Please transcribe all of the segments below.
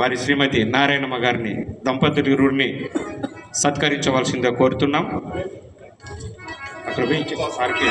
వారి శ్రీమతి నారాయణమ్మ గారిని దంపతులు సత్కరించవలసిందిగా కోరుతున్నాం. అక్కడ పోయి సార్కి.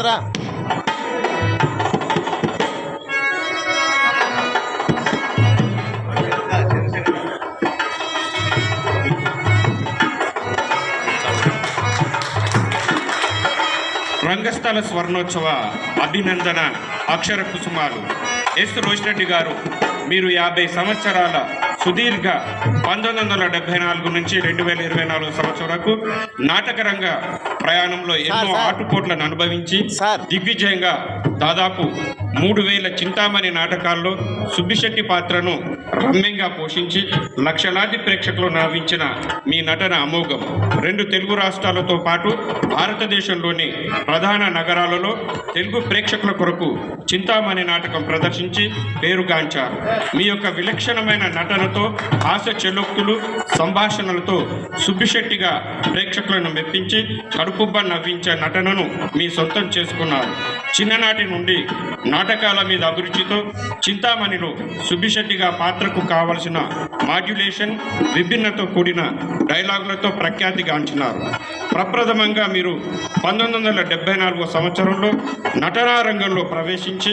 ఇవ్వండి. రంగస్థల స్వర్ణోత్సవ అభినందన అక్షర కుసుమాలు ఎస్ రోషిరెడ్డి గారు మీరు యాభై సంవత్సరాల సుదీర్ఘ పంతొమ్మిది వందల డెబ్బై నాలుగు నుంచి రెండు వేల ఇరవై నాలుగు సంవత్సరం వరకు నాటక రంగ ప్రయాణంలో ఎన్నో. ఆటుపోట్లను అనుభవించి. దిగ్విజయంగా దాదాపు మూడు వేల చింతామణి నాటకాల్లో సుబ్బిశెట్టి పాత్రను రమ్యంగా పోషించి లక్షలాది ప్రేక్షకులు నవ్వించిన మీ నటన అమోఘం. రెండు తెలుగు రాష్ట్రాలతో పాటు భారతదేశంలోని ప్రధాన నగరాలలో తెలుగు ప్రేక్షకుల కొరకు చింతామణి నాటకం ప్రదర్శించి పేరుగాంచారు. మీ యొక్క విలక్షణమైన నటనతో హాస్య చెలోక్తులు సంభాషణలతో సుబ్బిశెట్టిగా ప్రేక్షకులను మెప్పించి కడుపుబ్బ నవ్వించే నటనను మీ సొంతం చేసుకున్నారు. చిన్ననాటి నుండి నాటకాల మీద అభిరుచితో చింతామణిలో సుబ్బిశెట్టిగా పాత్రకు కావలసిన మాడ్యులేషన్ విభిన్నతో కూడిన డైలాగులతో ప్రఖ్యాతిగాంచినారు ప్రప్రథమంగా మీరు పంతొమ్మిది వందల డెబ్బై నాలుగో సంవత్సరంలో నటనా రంగంలో ప్రవేశించి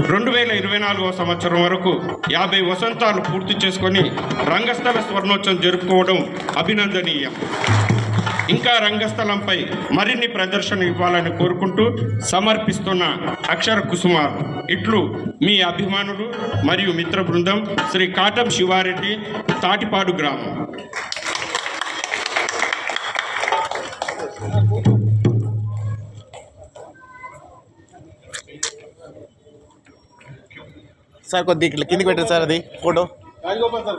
రెండు వేల ఇరవై నాలుగవ సంవత్సరం వరకు యాభై వసంతాలు పూర్తి చేసుకొని రంగస్థల స్వర్ణోత్సవం జరుపుకోవడం అభినందనీయం. ఇంకా రంగస్థలంపై మరిన్ని ప్రదర్శన ఇవ్వాలని కోరుకుంటూ సమర్పిస్తున్న అక్షర కుసుమార్ ఇట్లు మీ అభిమానులు మరియు మిత్ర బృందం శ్రీ కాటం శివారెడ్డి తాటిపాడు గ్రామం. సార్ కొద్ది ఇట్లా కిందికి పెట్టండి సార్ అది ఫోటో. రాజగోపాల్ సార్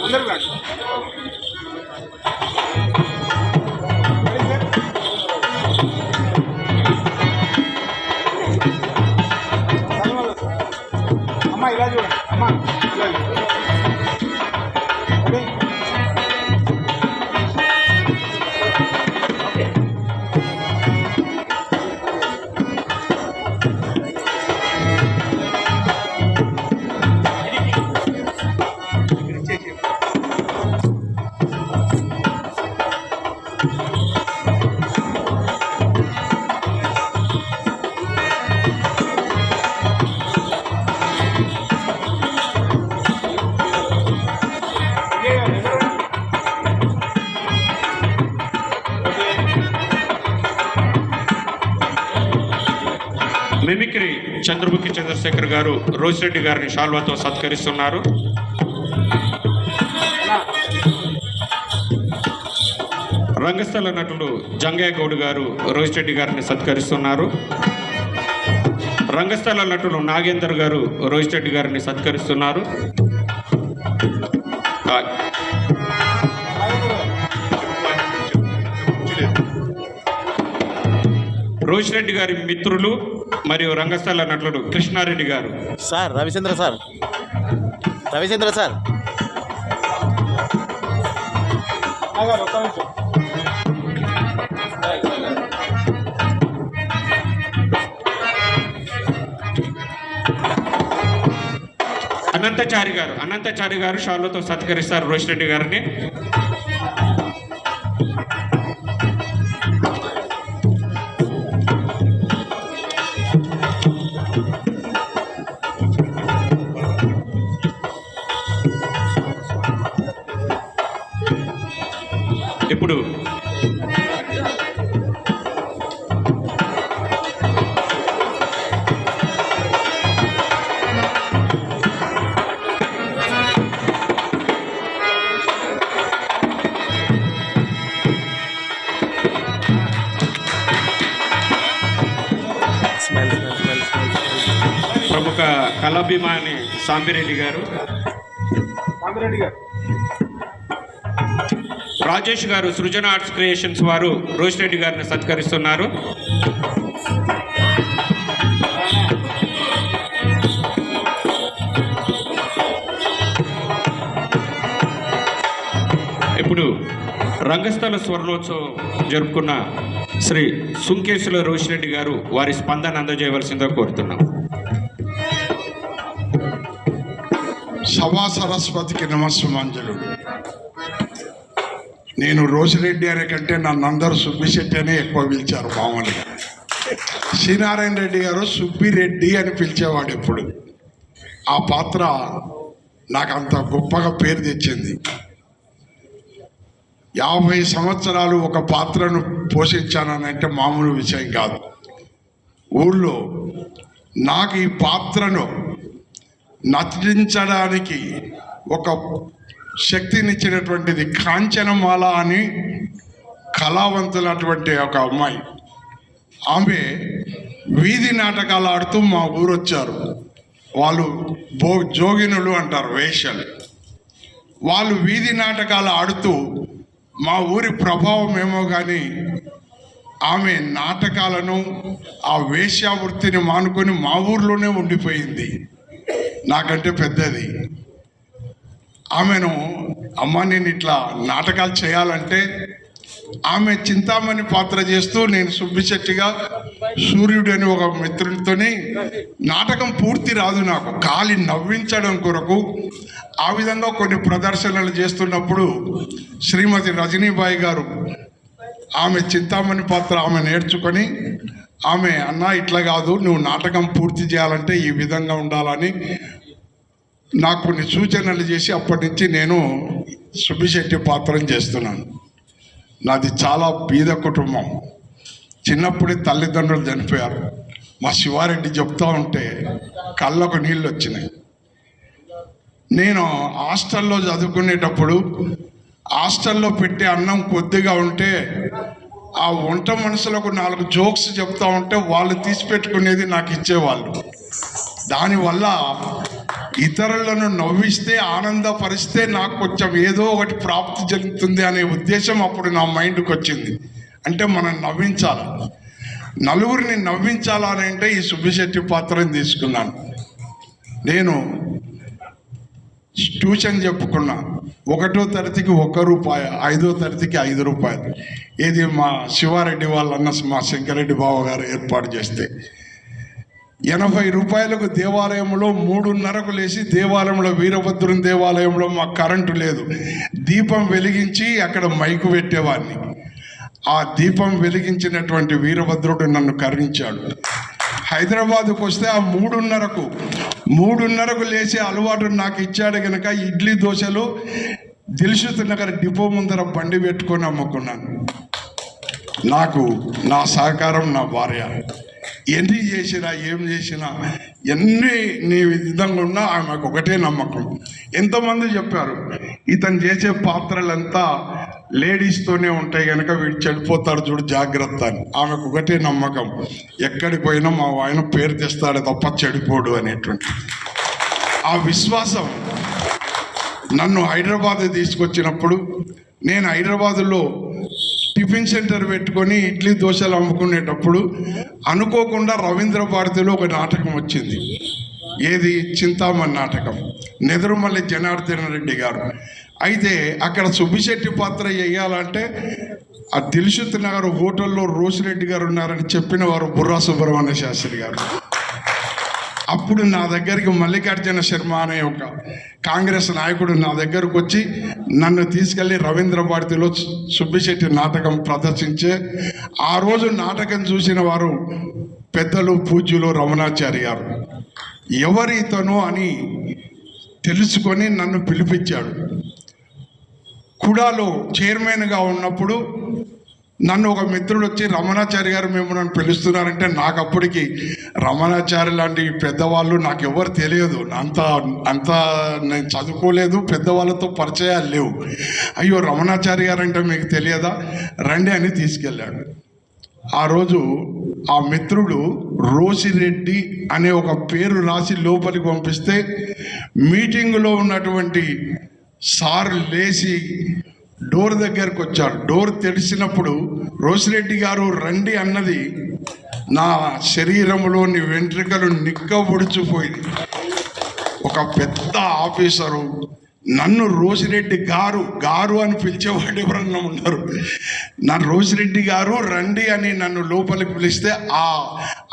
ముందరకు రండి. చంద్రముఖి చంద్రశేఖర్ గారు రోజిరెడ్డి గారిని షాల్వాతో సత్కరిస్తున్నారు. రంగస్థల నటుడు జంగయ్య గౌడ్ గారు రోజిరెడ్డి గారిని సత్కరిస్తున్నారు. రంగస్థల నటుడు నాగేందర్ గారు రోజిరెడ్డి గారిని సత్కరిస్తున్నారు. రోజిరెడ్డి గారి మిత్రులు మరియు రంగస్థల నటుడు కృష్ణారెడ్డి గారు. Sir Ravichandra sir. Ravichandra sir. Anantachari గారు అనంతచారి గారు షాల్వతో సత్కరిస్తారు రోషిరెడ్డి గారిని. ఇప్పుడు. ప్రముఖ కళాభిమాని సాంబిరెడ్డి గారు. సాంబిరెడ్డి గారు. రాజేష్ గారు సృజన ఆర్ట్స్ క్రియేషన్స్ వారు రోషిరెడ్డి గారిని సత్కరిస్తున్నారు. ఇప్పుడు రంగస్థల స్వర్ణోత్సవం జరుపుకున్న శ్రీ సుంకేశుల రోషిరెడ్డి గారు వారి స్పందన అందజేయవలసిందిగా కోరుతున్నాం. సభా సరస్వతికి నమస్సుమాంజలు. నేను రోజిరెడ్డి అనే కంటే నన్ను అందరూ సుబ్బిశెట్టి అనే ఎక్కువ పిలిచారు మామూలుగా. శ్రీనారాయణ రెడ్డి గారు సుబ్బిరెడ్డి అని పిలిచేవాడు ఎప్పుడు. ఆ పాత్ర నాకు అంత గొప్పగా పేరు తెచ్చింది. యాభై సంవత్సరాలు ఒక పాత్రను పోషించానంటే మామూలు విషయం కాదు. ఊళ్ళో నాకు ఈ పాత్రను నటించడానికి ఒక శక్తినిచ్చినటువంటిది కాంచనమాల అని కళావంతులటువంటి ఒక అమ్మాయి. ఆమె వీధి నాటకాలు ఆడుతూ మా ఊరు వచ్చారు వాళ్ళు భో జోగినులు అంటారు వేషలు. వాళ్ళు వీధి నాటకాలు ఆడుతూ మా ఊరి ప్రభావం ఏమో కానీ ఆమె నాటకాలను ఆ వేశ్యావృత్తిని మానుకొని మా ఊర్లోనే ఉండిపోయింది. నాకంటే పెద్దది. ఆమెను అమ్మ నేను ఇట్లా నాటకాలు చేయాలంటే ఆమె చింతామణి పాత్ర చేస్తూ నేను సుబ్బిశెట్టిగా సూర్యుడు అని ఒక మిత్రునితోని నాటకం పూర్తి రాదు నాకు. కాలి నవ్వించడం కొరకు ఆ విధంగా కొన్ని ప్రదర్శనలు చేస్తున్నప్పుడు శ్రీమతి రజనీబాయి గారు ఆమె చింతామణి పాత్ర ఆమె నేర్చుకొని ఆమె అన్న ఇట్లా కాదు నువ్వు నాటకం పూర్తి చేయాలంటే ఈ విధంగా ఉండాలని నాకు కొన్ని సూచనలు చేసి అప్పటి నుంచి నేను సుబ్బిశెట్టి పాత్రను చేస్తున్నాను. నాది చాలా బీద కుటుంబం. చిన్నప్పుడే తల్లిదండ్రులు చనిపోయారు. మా శివారెడ్డి చెప్తా ఉంటే కళ్ళకు నీళ్ళు వచ్చినాయి. నేను హాస్టల్లో చదువుకునేటప్పుడు హాస్టల్లో పెట్టే అన్నం కొద్దిగా ఉంటే ఆ వంట మనుషులకు నాలుగు జోక్స్ చెప్తా ఉంటే వాళ్ళు తీసిపెట్టుకునేది నాకు ఇచ్చేవాళ్ళు. దానివల్ల ఇతరులను నవ్విస్తే ఆనందపరిస్తే నాకు కొంచెం ఏదో ఒకటి ప్రాప్తి జరుగుతుంది అనే ఉద్దేశం అప్పుడు నా మైండ్కి వచ్చింది. అంటే మనం నవ్వించాలి. నలుగురిని నవ్వించాలని అంటే ఈ సుబ్బిశెట్టి పాత్రని తీసుకున్నాను. నేను ట్యూషన్ చెప్పుకున్నా. ఒకటో తరగతికి ఒక రూపాయి ఐదో తరగతికి ఐదు రూపాయలు. ఇది మా శివారెడ్డి వాళ్ళన్న మా శంకరెడ్డి బావ గారు ఏర్పాటు చేస్తే. ఎనభై రూపాయలకు దేవాలయంలో మూడున్నరకు లేచి దేవాలయంలో వీరభద్రుని దేవాలయంలో మాకు కరెంటు లేదు. దీపం వెలిగించి అక్కడ మైకు పెట్టేవాడిని. ఆ దీపం వెలిగించినటువంటి వీరభద్రుడు నన్ను కరుణించాడు. హైదరాబాద్కు వస్తే ఆ మూడున్నరకు మూడున్నరకు లేచే అలవాటు నాకు ఇచ్చాడు కనుక ఇడ్లీ దోశలు దిల్సుత్ నగర్ డిపో ముందర బండి పెట్టుకొని అమ్ముకున్నాను. నాకు నా సహకారం నా భార్య. ఎన్ని చేసినా ఏం చేసినా ఎన్ని నీ విధంగా ఉన్నా ఆమెకు ఒకటే నమ్మకం. ఎంతోమంది చెప్పారు ఇతను చేసే పాత్రలంతా లేడీస్తోనే ఉంటాయి కనుక వీడు చెడిపోతాడు చూడు జాగ్రత్త అని. ఆమెకు ఒకటే నమ్మకం ఎక్కడికి పోయినా మా ఆయన పేరు తెస్తాడు తప్ప చెడిపోడు అనేటువంటి ఆ విశ్వాసం నన్ను హైదరాబాద్ తీసుకొచ్చినప్పుడు నేను హైదరాబాదులో టిఫిన్ సెంటర్ పెట్టుకొని ఇడ్లీ దోశలు అమ్ముకునేటప్పుడు అనుకోకుండా రవీంద్ర భారతిలో ఒక నాటకం వచ్చింది. ఏది? చింతామణి నాటకం. నెదురుమల్లి జనార్దన రెడ్డి గారు. అయితే అక్కడ సుబ్బిశెట్టి పాత్ర వేయాలంటే ఆ దిల్షుత్ నగర్ హోటల్లో రోషిరెడ్డి గారు ఉన్నారని చెప్పిన వారు బుర్రా సుబ్రహ్మణ్య శాస్త్రి గారు. అప్పుడు నా దగ్గరికి మల్లికార్జున శర్మ అనే ఒక కాంగ్రెస్ నాయకుడు నా దగ్గరకు వచ్చి నన్ను తీసుకెళ్ళి రవీంద్ర భారతిలో సుబ్బిశెట్టి నాటకం ప్రదర్శించే ఆ రోజు నాటకం చూసిన వారు పెద్దలు పూజ్యులు రమణాచారి గారు. ఎవరి ఇతను అని తెలుసుకొని నన్ను పిలిపించాడు. కుడాలో చైర్మన్గా ఉన్నప్పుడు నన్ను ఒక మిత్రుడు వచ్చి రమణాచారి గారు మేము నన్ను పిలుస్తున్నారంటే నాకు అప్పటికి రమణాచారి లాంటి పెద్దవాళ్ళు నాకు ఎవరు తెలియదు. అంత అంత నేను చదువుకోలేదు పెద్దవాళ్ళతో పరిచయాలు లేవు. అయ్యో రమణాచారి గారు అంటే మీకు తెలియదా? రండి అని తీసుకెళ్ళాడు. ఆ రోజు ఆ మిత్రుడు రోసిరెడ్డి అనే ఒక పేరు రాసి లోపలికి పంపిస్తే మీటింగులో ఉన్నటువంటి సార్ లేచి డోర్ దగ్గరకు వచ్చారు డోర్ తెరిచినప్పుడు రోసిరెడ్డి గారు రండి అన్నది నా శరీరంలోని వెంట్రుకలు నిక్కబొడిచిపోయింది ఒక పెద్ద ఆఫీసరు నన్ను రోసిరెడ్డి గారు గారు అని పిలిచేవాడు ఎవరన్నా ఉన్నారు? నన్ను రోసిరెడ్డి గారు రండి అని నన్ను లోపలికి పిలిస్తే ఆ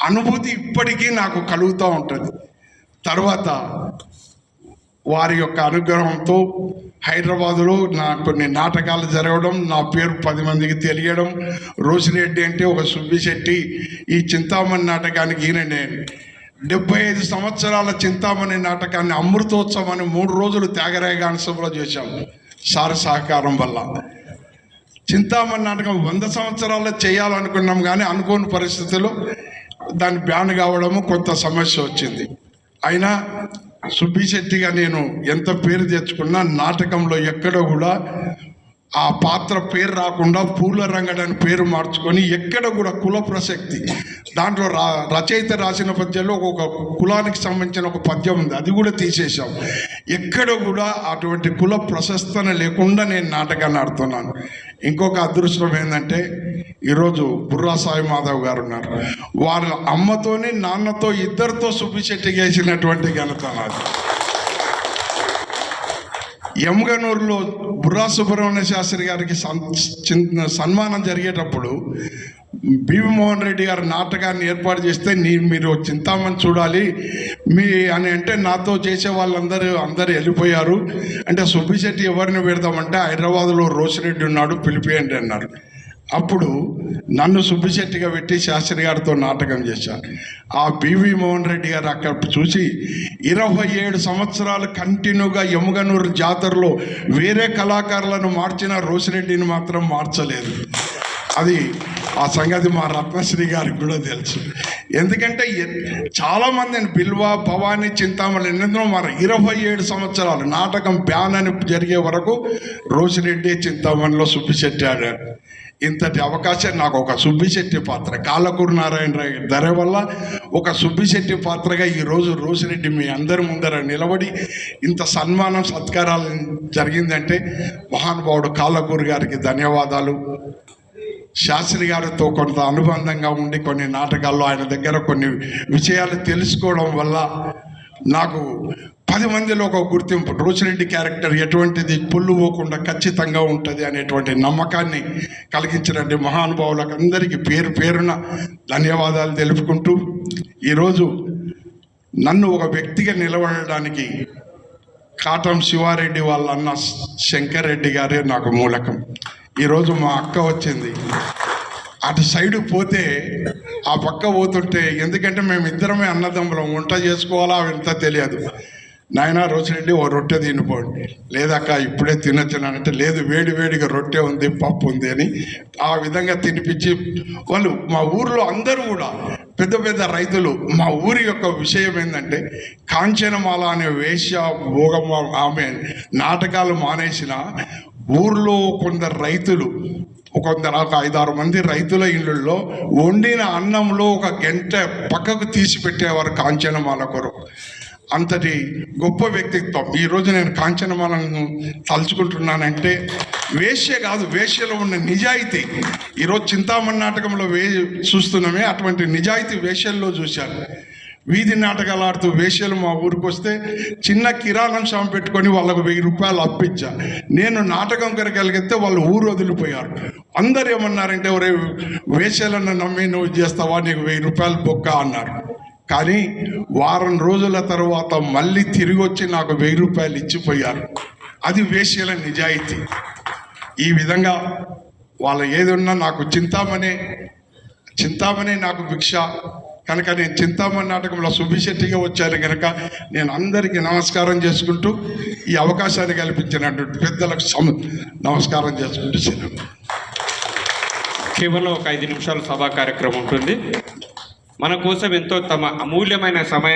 అనుభూతి ఇప్పటికీ నాకు కలుగుతూ ఉంటుంది. తర్వాత వారి యొక్క అనుగ్రహంతో హైదరాబాదులో నా కొన్ని నాటకాలు జరగడం నా పేరు పది మందికి తెలియడం రోసిరెడ్డి అంటే ఒక సుబ్బిశెట్టి ఈ చింతామణి నాటకానికి ఈయన నేను డెబ్బై ఐదు సంవత్సరాల చింతామణి నాటకాన్ని అమృతోత్సవం అని మూడు రోజులు త్యాగరాయగానసభలో చేశాం సార్ సహకారం వల్ల. చింతామణి నాటకం వంద సంవత్సరాల్లో చేయాలనుకున్నాం కానీ అనుకోని పరిస్థితుల్లో దాన్ని బ్యాన్ కావడము కొంత సమస్య వచ్చింది. అయినా సుబ్బిశెట్టిగా నేను ఎంత పేరు తెచ్చుకున్నా నాటకంలో ఎక్కడ కూడా ఆ పాత్ర పేరు రాకుండా పూల రంగడని పేరు మార్చుకొని ఎక్కడ కూడా కుల ప్రసక్తి. దాంట్లో రా రచయిత రాసిన పద్యంలో ఒక కులానికి సంబంధించిన ఒక పద్యం ఉంది. అది కూడా తీసేశాం. ఎక్కడ కూడా అటువంటి కుల ప్రశస్తన లేకుండా నేను నాటకాన్ని ఆడుతున్నాను. ఇంకొక అదృష్టం ఏంటంటే ఈరోజు బుర్రా సాయి మాధవ్ గారు ఉన్నారు. వాళ్ళ అమ్మతోని నాన్నతో ఇద్దరితో సుబ్బిశెట్టి చేసినటువంటి ఘనత నాది. యమగనూరులో బుర్రా సుబ్రహ్మణ్య శాస్త్రి గారికి సన్- సన్మానం జరిగేటప్పుడు మోహన్ రెడ్డి గారు నాటకాన్ని ఏర్పాటు చేస్తే నీ మీరు చింతామని చూడాలి మీ అని అంటే నాతో చేసే వాళ్ళందరూ అందరూ వెళ్ళిపోయారు. అంటే సుబ్బిశెట్టి ఎవరిని పెడదామంటే హైదరాబాద్లో రోషిరెడ్డి ఉన్నాడు పిలిపియండి అన్నారు. అప్పుడు నన్ను సుబ్బిశెట్టిగా పెట్టి శాస్త్రి గారితో నాటకం చేశాను ఆ బివి మోహన్ రెడ్డి గారు అక్కడ చూసి ఇరవై ఏడు సంవత్సరాలు కంటిన్యూగా యముగనూరు జాతరలో వేరే కళాకారులను మార్చిన రోసిరెడ్డిని మాత్రం మార్చలేదు. అది ఆ సంగతి మా రత్నశ్రీ గారికి కూడా తెలుసు. ఎందుకంటే చాలామంది బిల్వా మంది బిల్వ చింతామణి ఎన్నెన్నో మరి. ఇరవై ఏడు సంవత్సరాలు నాటకం బ్యాన్ అని జరిగే వరకు రోసిరెడ్డి చింతామణిలో సుబ్బిశెట్టి ఆడాడు. ఇంతటి అవకాశం నాకు ఒక సుబ్బిశెట్టి పాత్ర. కాళ్ళకూరు నారాయణరావు ధర వల్ల ఒక సుబ్బిశెట్టి పాత్రగా ఈరోజు రోసిరెడ్డి మీ అందరి ముందర నిలబడి ఇంత సన్మానం సత్కారాలు జరిగిందంటే మహానుభావుడు కాలకూరు గారికి ధన్యవాదాలు. శాస్త్రి గారితో కొంత అనుబంధంగా ఉండి కొన్ని నాటకాల్లో ఆయన దగ్గర కొన్ని విషయాలు తెలుసుకోవడం వల్ల నాకు పది మందిలో ఒక గుర్తింపు. రోచిరెడ్డి క్యారెక్టర్ ఎటువంటిది? పుల్లు పోకుండా ఖచ్చితంగా ఉంటుంది అనేటువంటి నమ్మకాన్ని కలిగించినటువంటి మహానుభావులకు అందరికీ పేరు పేరున ధన్యవాదాలు తెలుపుకుంటూ ఈరోజు నన్ను ఒక వ్యక్తిగా నిలబడడానికి కాటం శివారెడ్డి వాళ్ళ అన్న శంకర్ రెడ్డి గారే నాకు మూలకం. ఈరోజు మా అక్క వచ్చింది. అటు సైడు పోతే ఆ పక్క పోతుంటే ఎందుకంటే మేము ఇద్దరమే అన్నదమ్ములం వంట చేసుకోవాలా ఎంత తెలియదు. నాయన నుండి ఓ రొట్టె తినిపోండి. లేదక్క ఇప్పుడే తినొచ్చానంటే లేదు వేడి వేడిగా రొట్టె ఉంది పప్పు ఉంది అని ఆ విధంగా తినిపించి వాళ్ళు మా ఊర్లో అందరూ కూడా పెద్ద పెద్ద రైతులు మా ఊరి యొక్క విషయం ఏంటంటే కాంచనమాల అనే వేశ్య భోగమ్మ ఆమె నాటకాలు మానేసిన ఊర్లో కొందరు రైతులు కొందరు ఒక ఐదారు మంది రైతుల ఇళ్ళల్లో వండిన అన్నంలో ఒక గంట పక్కకు తీసి పెట్టేవారు కాంచనమాల కొరకు. అంతటి గొప్ప వ్యక్తిత్వం. ఈరోజు నేను కాంచనమాలను తలుచుకుంటున్నానంటే వేశ్య కాదు వేశ్యలో ఉన్న నిజాయితీ. ఈరోజు చింతామణి నాటకంలో వే చూస్తున్నామే అటువంటి నిజాయితీ వేశ్యల్లో చూశాను వీధి నాటకాలు ఆడుతూ వేశ్యలు మా ఊరికి వస్తే చిన్న కిరాణం షాప్ పెట్టుకొని వాళ్ళకు వెయ్యి రూపాయలు అప్పించా నేను నాటకం కొరకు కలిగితే వాళ్ళు ఊరు వదిలిపోయారు. అందరు ఏమన్నారంటే ఒరే వేషాలను నమ్మి నువ్వు చేస్తావా నీకు వెయ్యి రూపాయలు బొక్క అన్నారు. కానీ వారం రోజుల తర్వాత మళ్ళీ తిరిగి వచ్చి నాకు వెయ్యి రూపాయలు ఇచ్చిపోయారు. అది వేశ్యల నిజాయితీ. ఈ విధంగా వాళ్ళు ఏదన్నా నాకు చింతామణి చింతామణి నాకు భిక్ష. కనుక నేను చింతామణి నాటకంలో సుభిశెట్టిగా వచ్చాను కనుక నేను అందరికీ నమస్కారం చేసుకుంటూ ఈ అవకాశాన్ని కల్పించినటువంటి పెద్దలకు సమ నమస్కారం చేసుకుంటూ సెలవు. కేవలం ఒక ఐదు నిమిషాలు సభా కార్యక్రమం ఉంటుంది. మన కోసం ఎంతో తమ అమూల్యమైన సమయం